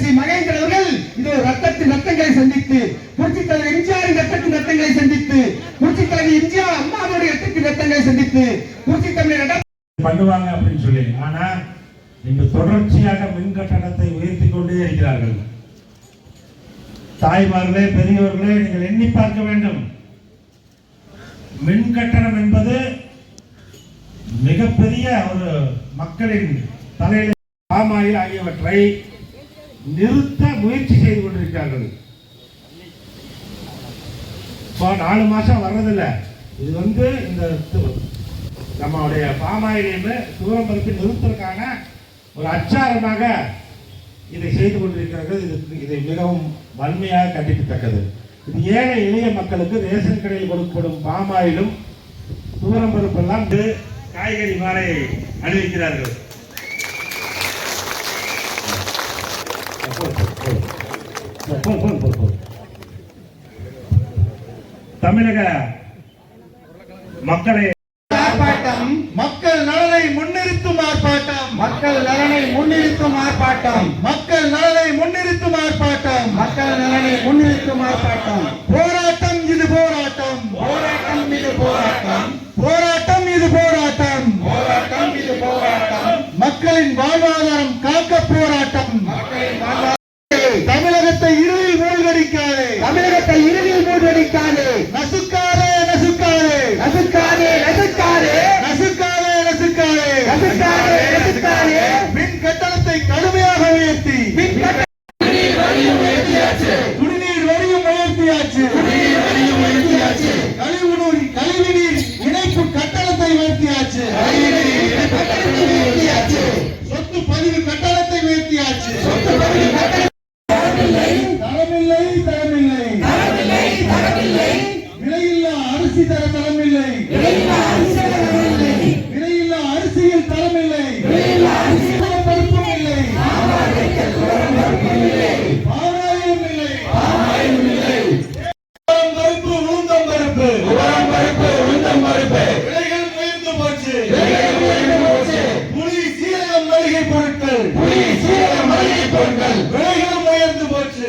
C Mahendran அவர்கள் இதோ ரத்தத்தின் ரத்தங்களை சந்தித்து புரட்சி தலைவர் எம்ஜிஆரின் ரத்தத்தின் ரத்தங்களை சந்தித்து புரட்சி தலைவர் எம்ஜிஆர் அம்மாவுடைய ரத்தத்தின் ரத்தங்களை சந்தித்து புரட்சி தமிழர் பண்ணுவாங்க அப்படின்னு சொல்லி. ஆனா இன்று தொடர்ச்சியாக மின் கட்டணத்தை உயர்த்தி கொண்டே இருக்கிறார்கள். தாய்மார்களே பெரியவர்களே நீங்கள் எண்ணி பார்க்க வேண்டும். மின் கட்டணம் என்பது மிகப்பெரிய ஒரு மக்களின் தலையில் பாமாயில் ஆகியவற்றை நிறுத்த முயற்சி செய்து கொண்டிருக்கிறார்கள். இப்போ நாலு மாசம் வர்றதில்லை. இது வந்து இந்த நம்மளுடைய பாமாயிலையுமே தூரம் பருப்பு நிறுத்தலுக்கான ஒரு அச்சாரமாக இதை செய்து கொண்டிருக்கிறார்கள். இது இதை மிகவும் வன்மையாக கண்டிக்கத்தக்கது. இது ஏழை இளைய மக்களுக்கு ரேஷன் கடையில் கொடுக்கப்படும் பாமாயிலும் தூரம் பருப்பெல்லாம் இது காய்கறி மாலை அணிவிக்கிறார்கள். தமிழக மக்களை. ஆர்ப்பாட்டம் மக்கள் நலனை முன்னிறுத்தும் ஆர்ப்பாட்டம். மக்கள் நலனை முன்னிறுத்தும் ஆர்ப்பாட்டம். மக்கள் நலனை முன்னிறுத்தும் ஆர்ப்பாட்டம். மக்கள் நலனை முன்னிறுத்தும் ஆர்ப்பாட்டம் போராட்டம் இது போராட்டம் போராட்டம் இது போராட்டம் போராட்டம் இது போராட்டம் போராட்டம் இது போராட்டம் மக்களின் வாழ்வாதாரம் காக்க போராட்டம் தமிழகத்தை இருளில் மூழ்கடிக்காதே தமிழகத்தை இருளில் மூழ்கடிக்காதே நசுக்காதே நசுக்காதே. நசுக்காதே நசுக்காதே. நசுக்காதே நசுக்காதே. நசுக்காதே நசுக்காதே. மின் கட்டணத்தை கடுமையாக உயர்த்தி. மின் குடிநீர் வரியும் உயர்த்தியாச்சு. கழிவுநீர் கழிவுநீர் பொருட்கள் மளிகை பொருட்கள் விலைகளும் உயர்ந்து போச்சு.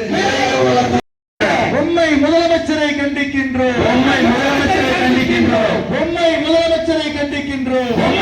பொம்மை முதலமைச்சரை கண்டிக்கின்றோம். பொம்மை முதலமைச்சரை கண்டிக்கின்றோம். பொம்மை முதலமைச்சரை கண்டிக்கின்றோம்.